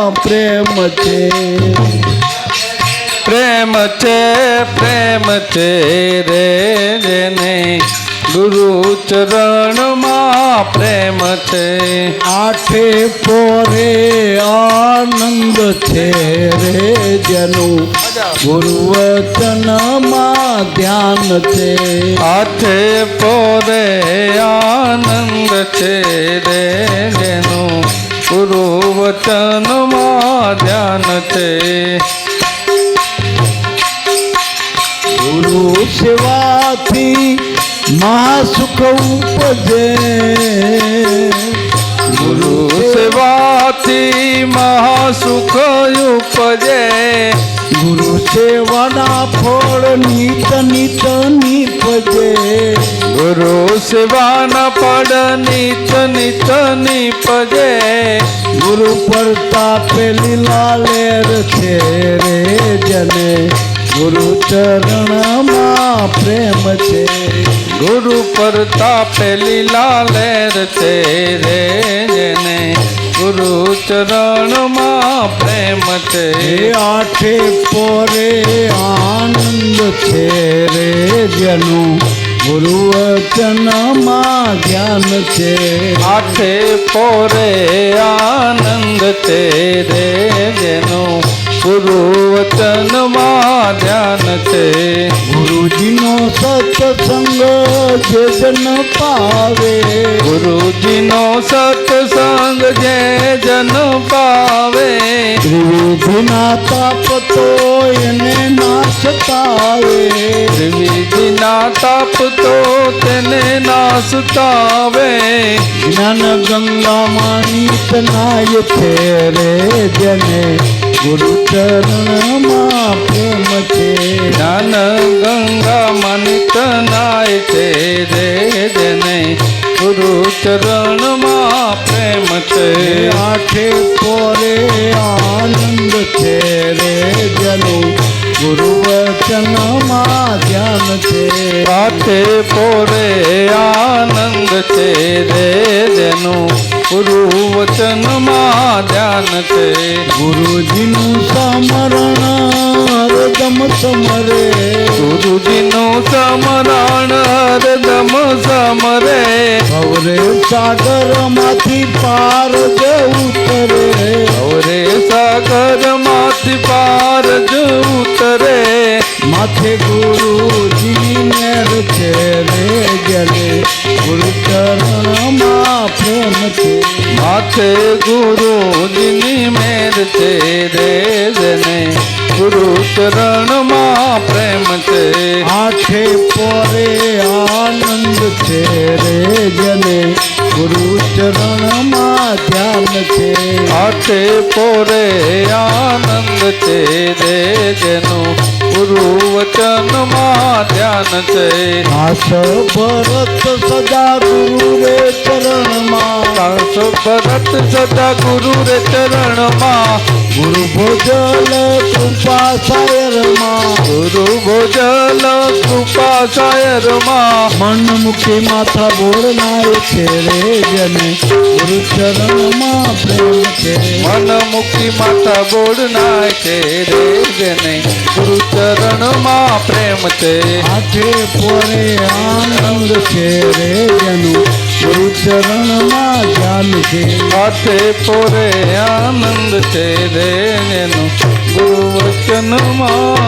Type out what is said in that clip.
ચરણમાં પ્રેમ છે. પ્રેમ છે પ્રેમ છે રે જેને ગુરુ ચરણમાં પ્રેમ છે. આઠે પોરે આનંદ છે રે જેનું ગુરુવચનમાં ધ્યાન છે. આઠે પોરે આનંદ છે રે જેનું ગુરુવચન ધ્યાન છે. ગુરુ સેવાથી મહાસુખ ઉપજે. ગુરુ સેવાથી મહાસુખ ઉપજે. ગુરુ સેવાના ફળ નિત નિત નિપજે સેવાના પડ નિત નિત નિપજે ગુરુ પ્રતાપે લીલા લેર છે રે જને. ગુરુ ચરણમાં પ્રેમ છે. ગુરુ પ્રતાપે લીલા લહેર છે રે જને. ગુરુ ચરણમાં પ્રેમ છે. આઠે પોરે આનંદ છે રે જેનું. ગુરુ વચનમાં જ્ઞાન છે. આઠે પોરે આનંદ છે રે જેનો ગુરુ વચનમાં ધ્યાન છે. ગુરુજીનો સત્સંગ જે જન પાવે. ગુરુજીનો સત્સંગ જે જન પાવે. ત્રિવિધિના તાપ તો એને નાશતાવે ત્રિવિધિના તાપ તો તેને નાસતાવે જ્ઞાન ગંગામાં નીત નાય છે રે જને ગુરુ ચરણમાં પ્રેમ છે. જ્ઞાન ગંગા મનિત નાય છે રે જેને ગુરુ ચરણમાં પ્રેમ છે. આઠે પોરે આનંદ છે રે જનું વચનમાં ધ્યાન છે. હાથે પોરે આનંદ છે રે જેનું ગુરુ વચનમાં ધ્યાન છે. ગુરુજીનું સમરણ દમ સમરે. ગુરુજીનું સમરણ દમ સમરે. ભવરે સાગરમાંથી પાર જ ઉતરે. અવરે સાગરમાંથી પાર જ ઉતરે. માથે ગુરુજી મેર છે રે જલે ગુરુ ચરણમાં પ્રેમ છે. માથે ગુરુજીની મેર છે રે જને. ગુરુ ચરણમાં પ્રેમ છે. આઠે પોરે આનંદ છે રે જને. ગુરુ ચરણમાં ધ્યાન છે. આઠે પોરે આનંદ છે. રે જેનું ગુરુ વચનમાં ધ્યાન છે. આસ ભરત સદા ગુરુ રે ચરણમાં. સાસો ભરત સદા ગુરુ રે ચરણમાં. ગુરુ ભોજલ કૃપા સાયરમાં ગુરુ ભોજલ કૃપા સાયરમાં મન મુખી માથા બોલનાર છે રે જને. ગુરુ ચરણમાં પ્રેમ છે. મન મુખી માથા બોલનાર છે રે જને. ગુરુ ચરણમાં પ્રેમ છે. હાથે પોરે આનંદ છે રે જનું. ગુરુ ચરણમાં જાન છે. હાથે પોરે આનંદ છે રે જેનું. ગુરુ વચનમાં